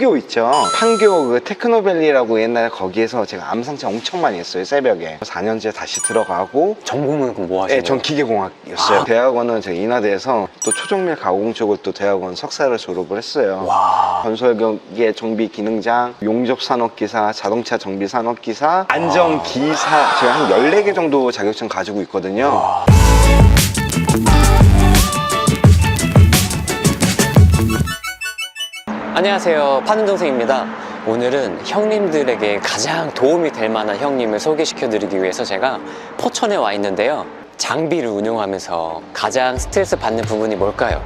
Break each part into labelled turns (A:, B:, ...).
A: 판교 있죠. 판교 그 테크노밸리라고 옛날에 거기에서 제가 암상차 엄청 많이 했어요, 새벽에. 4년째 다시 들어가고
B: 전공은 그럼 뭐 하시는
A: 예, 전? 기계공학이었어요. 대학원은 제가 인하대에서 또 초정밀 가공 쪽을 또 대학원 석사를 졸업을 했어요.
B: 와.
A: 건설기계 정비 기능장, 용접 산업기사, 자동차 정비 산업기사, 안전기사 제가 한 14개 정도 자격증 가지고 있거든요.
B: 안녕하세요. 파는 동생입니다. 오늘은 형님들에게 가장 도움이 될 만한 형님을 소개시켜 드리기 위해서 제가 포천에 와 있는데요. 장비를 운용하면서 가장 스트레스 받는 부분이 뭘까요?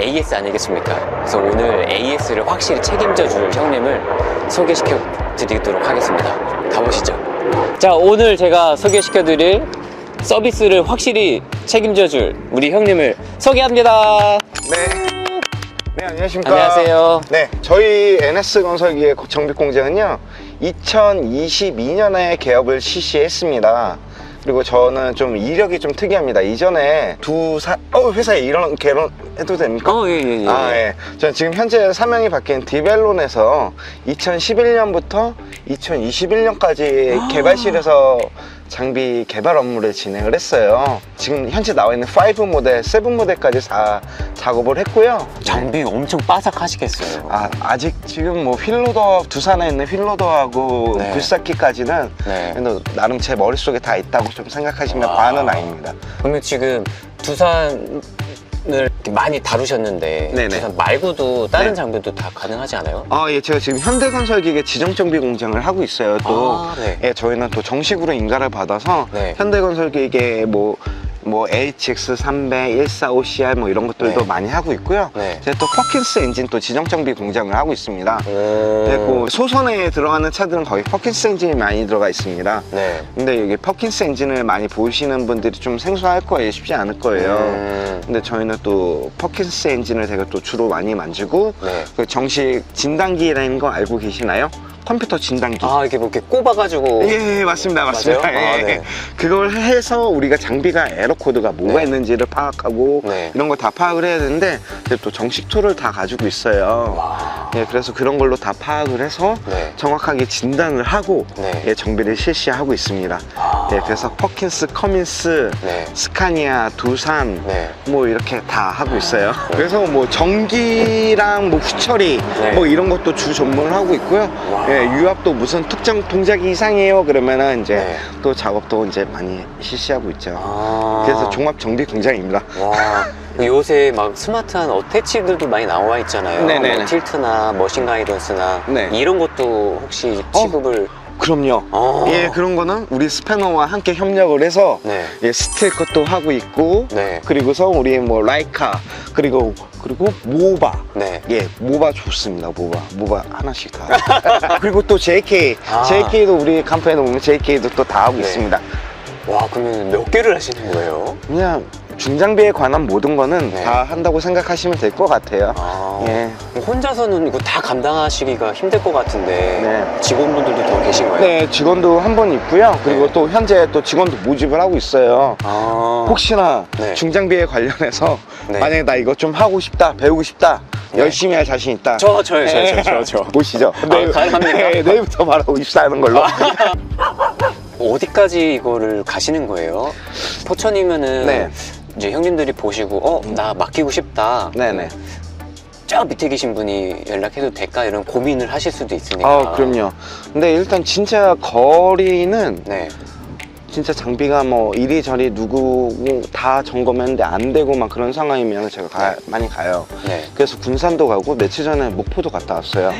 B: AS 아니겠습니까? 그래서 오늘 AS를 확실히 책임져 줄 형님을 소개시켜 드리도록 하겠습니다. 가보시죠. 자, 오늘 제가 소개시켜 드릴 서비스를 확실히 책임져 줄 우리 형님을 소개합니다.
A: 네. 네, 안녕하십니까.
B: 안녕하세요.
A: 네, 저희 NS건설기의 정비공장은요, 2022년에 개업을 실시했습니다. 그리고 저는 좀 이력이 좀 특이합니다. 이전에 두 사, 어, 회사에 이런 개론 해도 됩니까?
B: 어, 예, 예, 예.
A: 아, 예. 저는 지금 현재 사명이 바뀐 디벨론에서 2011년부터 2021년까지
B: 아.
A: 개발실에서 장비 개발 업무를 진행을 했어요. 지금 현재 나와 있는 5 모델, 7 모델까지 다 작업을 했고요.
B: 장비 엄청 빠삭하시겠어요.
A: 아, 아직 지금 뭐 휠로더, 두산에 있는 휠로더하고
B: 네.
A: 굴삭기까지는
B: 네.
A: 나름 제 머릿속에 다 있다고 좀 생각하시면
B: 와.
A: 과언은 아닙니다.
B: 그러면 지금 두산 을 이렇게 많이 다루셨는데
A: 네네.
B: 두산 말고도 다른
A: 네.
B: 장비도 다 가능하지 않아요?
A: 아, 예, 제가 지금 현대건설기계 지정정비 공장을 하고 있어요. 또,
B: 아, 네.
A: 예, 저희는 또 정식으로 인가를 받아서
B: 네.
A: 현대건설기계 뭐, 뭐 HX300, 145CR 뭐 이런 것들도
B: 네.
A: 많이 하고 있고요.
B: 네.
A: 제가 또 퍼킨스 엔진 또 지정정비 공장을 하고 있습니다.
B: 오.
A: 그리고 소선에 들어가는 차들은 거의 퍼킨스 엔진이 많이 들어가 있습니다.
B: 네.
A: 근데 여기 퍼킨스 엔진을 많이 보시는 분들이 좀 생소할 거예요. 쉽지 않을 거예요.
B: 음.
A: 근데 저희는 또 퍼킨스 엔진을 제가 또 주로 많이 만지고
B: 네.
A: 그 정식 진단기라는 거 알고 계시나요? 컴퓨터 진단기.
B: 아 이게 뭐 이렇게 꼽아가지고
A: 예, 예, 맞습니다. 맞습니다.
B: 맞아요? 아,
A: 예,
B: 네.
A: 예. 그걸 해서 우리가 장비가 에러 코드가 뭐가
B: 네.
A: 있는지를 파악하고
B: 네.
A: 이런 걸다 파악을 해야 되는데 이제 또 정식 툴을 다 가지고 있어요.
B: 와.
A: 예, 그래서 그런 걸로 다 파악을 해서
B: 네.
A: 정확하게 진단을 하고
B: 네.
A: 예, 정비를 실시하고 있습니다.
B: 아.
A: 예, 그래서 퍼킨스, 커민스,
B: 네.
A: 스카니아, 두산
B: 네.
A: 뭐 이렇게 다 하고 있어요. 그래서 뭐 전기랑 뭐 후처리
B: 네.
A: 뭐 이런 것도 주 전문을 하고 있고요.
B: 와.
A: 예, 유압도 무슨 특정 동작이 이상해요 그러면은 이제
B: 네.
A: 또 작업도 이제 많이 실시하고 있죠.
B: 아.
A: 그래서 종합 정비 공장입니다.
B: 와. 요새 막 스마트한 어태치들도 많이 나와 있잖아요.
A: 네네네.
B: 뭐 틸트나 머신 가이던스나
A: 네.
B: 이런 것도 혹시
A: 어.
B: 지급을
A: 그럼요.
B: 어.
A: 예, 그런 거는 우리 스패너와 함께 협력을 해서
B: 네.
A: 예, 스틸 것도 하고 있고
B: 네.
A: 그리고서 우리 뭐 라이카 그리고 그리고 모바
B: 네.
A: 예, 모바 좋습니다. 모바. 모바 하나씩 다. 그리고 또 JK.
B: 아.
A: JK도 우리 컴퍼니에 보면 JK도 또 다 하고
B: 네.
A: 있습니다.
B: 와 그러면 몇 개를 하시는 거예요?
A: 그냥 중장비에 관한 모든 거는
B: 네.
A: 다 한다고 생각하시면 될 것 같아요.
B: 아.
A: 예.
B: 혼자서는 이거 다 감당하시기가 힘들 것 같은데
A: 네.
B: 직원분들도 더 계신 거예요?
A: 네, 직원도 한분 있고요. 그리고
B: 네.
A: 또 현재 또 직원도 모집을 하고 있어요.
B: 아.
A: 혹시나
B: 네.
A: 중장비에 관련해서
B: 네.
A: 만약에 나 이거 좀 하고 싶다, 배우고 싶다,
B: 네.
A: 열심히 할 자신 있다.
B: 저, 저요, 저, 저, 저, 저.
A: 보시죠.
B: 아, 가능합니까?
A: 네, 내일부터 바로 입사하는 걸로.
B: 어디까지 이거를 가시는 거예요? 포천이면은
A: 네.
B: 이제 형님들이 보시고 어 나 맡기고 싶다.
A: 네네.
B: 저 밑에 계신 분이 연락해도 될까 이런 고민을 하실 수도 있으니까.
A: 아, 그럼요. 근데 일단 진짜 거리는
B: 네.
A: 진짜 장비가 뭐 이리저리 누구 다 점검했는데 안 되고 막 그런 상황이면 제가 가- 많이 가요.
B: 네.
A: 그래서 군산도 가고 며칠 전에 목포도 갔다 왔어요.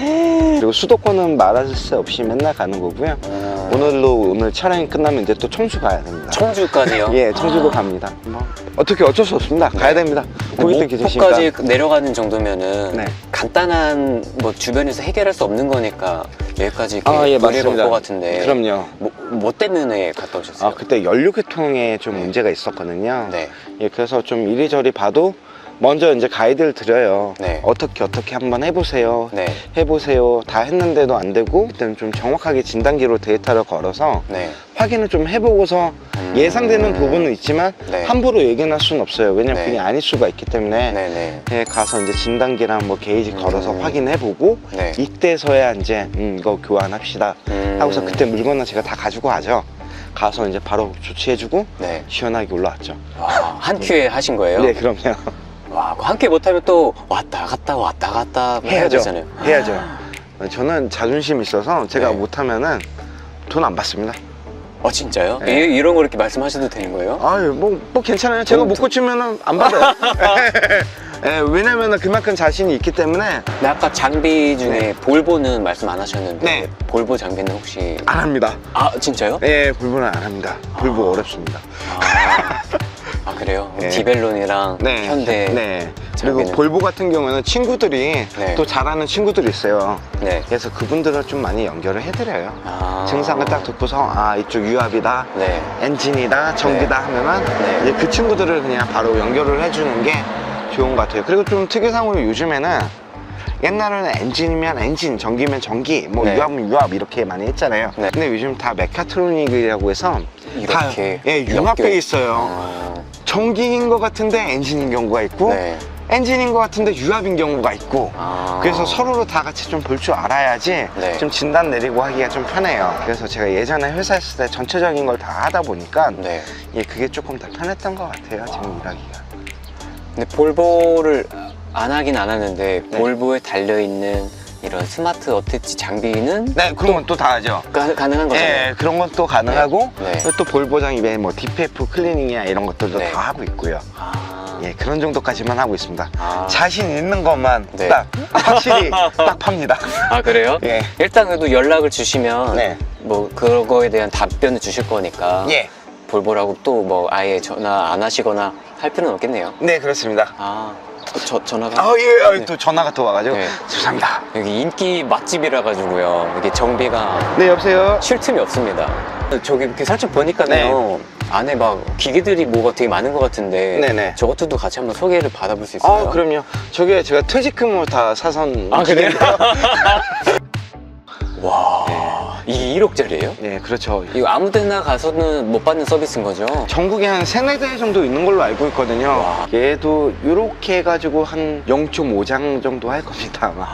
A: 그리고 수도권은 말할 새 없이 맨날 가는 거고요.
B: 어,
A: 오늘로 오늘 촬영이 끝나면 이제 또 청주 가야 됩니다.
B: 청주까지요?
A: 예, 청주도 갑니다. 뭐 어떻게 어쩔 수 없습니다. 가야 됩니다. 고객들 계시니까.
B: 목포까지 내려가는 정도면은
A: 네.
B: 간단한 뭐 주변에서 해결할 수 없는 거니까 여기까지 이렇게
A: 아, 예, 맞습니다.
B: 올것 같은데.
A: 그럼요.
B: 뭐, 뭐 때문에 갔다 오셨어요?
A: 아, 그때 연료계통에 좀
B: 네.
A: 문제가 있었거든요.
B: 네.
A: 예, 그래서 좀 이리저리 봐도 먼저 이제 가이드를 드려요.
B: 네.
A: 어떻게 어떻게 한번 해보세요.
B: 네.
A: 해보세요. 다 했는데도 안 되고 일단 좀 정확하게 진단기로 데이터를 걸어서
B: 네.
A: 확인을 좀 해보고서
B: 음.
A: 예상되는 부분은 있지만
B: 네.
A: 함부로 얘기는 할 수는 없어요. 왜냐면
B: 네.
A: 그게 아닐 수가 있기 때문에
B: 네네.
A: 예, 가서 이제 진단기랑 뭐 게이지
B: 음.
A: 걸어서 확인해보고
B: 네.
A: 이때서야 이제 음, 이거 교환합시다
B: 음.
A: 하고서 그때 물건은 제가 다 가지고 가죠. 가서 이제 바로 조치해주고
B: 네.
A: 시원하게 올라왔죠.
B: 와, 한 큐에 하신 거예요?
A: 네, 그럼요.
B: 와, 한 큐에 못하면 또 왔다 갔다 왔다 갔다 해야
A: 해야죠.
B: 되잖아요.
A: 해야죠. 저는 자존심 있어서 제가
B: 네.
A: 못하면은 돈 안 받습니다.
B: 어, 진짜요?
A: 네.
B: 이, 이런 거 이렇게 말씀하셔도 되는 거예요?
A: 아유, 뭐, 뭐 괜찮아요. 제가
B: 돈-
A: 못 고치면은 안 받아요. 예, 왜냐면은 그만큼 자신이 있기 때문에
B: 근데 아까 장비 중에 볼보는 말씀 안 하셨는데
A: 네.
B: 볼보 장비는 혹시
A: 안 합니다.
B: 아 진짜요?
A: 예, 불보는 안 합니다. 불보 어렵습니다.
B: 아, 아, 그래요?
A: 네.
B: 디벨론이랑
A: 네.
B: 현대
A: 네. 그리고 볼보 같은 경우는 친구들이
B: 네.
A: 또 잘하는 친구들이 있어요.
B: 네.
A: 그래서 그분들을 좀 많이 연결을 해드려요.
B: 아.
A: 증상을 딱 듣고서 아 이쪽 유압이다,
B: 네.
A: 엔진이다, 전기다 하면은
B: 네.
A: 이제 그 친구들을 그냥 바로 연결을 해주는 게 좋은 것 같아요. 그리고 좀 특이사항으로 요즘에는 옛날에는 엔진이면 엔진, 전기면 전기, 뭐
B: 네.
A: 유압이면 유압 이렇게 많이 했잖아요.
B: 네.
A: 근데 요즘 다 메카트로닉이라고 해서 다
B: 이렇게
A: 예, 융합돼 있어요.
B: 어,
A: 전기인 것 같은데 엔진인 경우가 있고
B: 네.
A: 엔진인 것 같은데 유압인 경우가 있고
B: 아.
A: 그래서 서로를 다 같이 좀 볼 줄 알아야지
B: 네.
A: 좀 진단 내리고 하기가 좀 편해요. 그래서 제가 예전에 회사 있을 때 전체적인 걸 다 하다 보니까
B: 네.
A: 예, 그게 조금 더 편했던 것 같아요. 지금 일하기가.
B: 근데 볼보를 안 하긴 안 하는데
A: 네.
B: 볼보에 달려 있는 이런 스마트 어태치 장비는
A: 네, 그런 건 또 다 하죠.
B: 가, 가능한 거잖아요.
A: 예, 그런 건 또 가능하고
B: 네. 네.
A: 또 볼보장 입에 뭐 DPF 클리닝이나 이런 것들도
B: 네.
A: 다 하고 있고요.
B: 아.
A: 예, 그런 정도까지만 하고 있습니다.
B: 아.
A: 자신 있는 것만
B: 네.
A: 딱 확실히 딱 팝니다.
B: 아 그래요?
A: 예.
B: 일단 그래도 연락을 주시면
A: 네.
B: 뭐 그거에 대한 답변을 주실 거니까
A: 예.
B: 볼보라고 또 뭐 아예 전화 안 하시거나 할 필요는 없겠네요.
A: 네, 그렇습니다.
B: 아, 어, 저 전화가
A: 아, 예, 아,
B: 네.
A: 또 전화가 또 와가지고.
B: 네.
A: 죄송합니다.
B: 여기 인기 맛집이라 가지고요. 이게 정비가
A: 네, 여보세요?
B: 쉴 틈이 없습니다. 저기 이렇게 살짝 보니까요. 안에 막 기계들이 뭐가 되게 많은 것 같은데
A: 네네.
B: 저것들도 같이 한번 소개를 받아볼 수 있어요?
A: 아, 그럼요. 저게 제가 퇴직금을 다 사선.
B: 아, 그래요?
A: 기계인데요.
B: 와, 이게 1억짜리예요?
A: 네, 그렇죠.
B: 이거 아무 데나 가서는 못 받는 서비스인 거죠?
A: 전국에 한 세네 대 정도 있는 걸로 알고 있거든요.
B: 와.
A: 얘도 이렇게 해가지고 한 0.5장 정도 할 겁니다, 아마.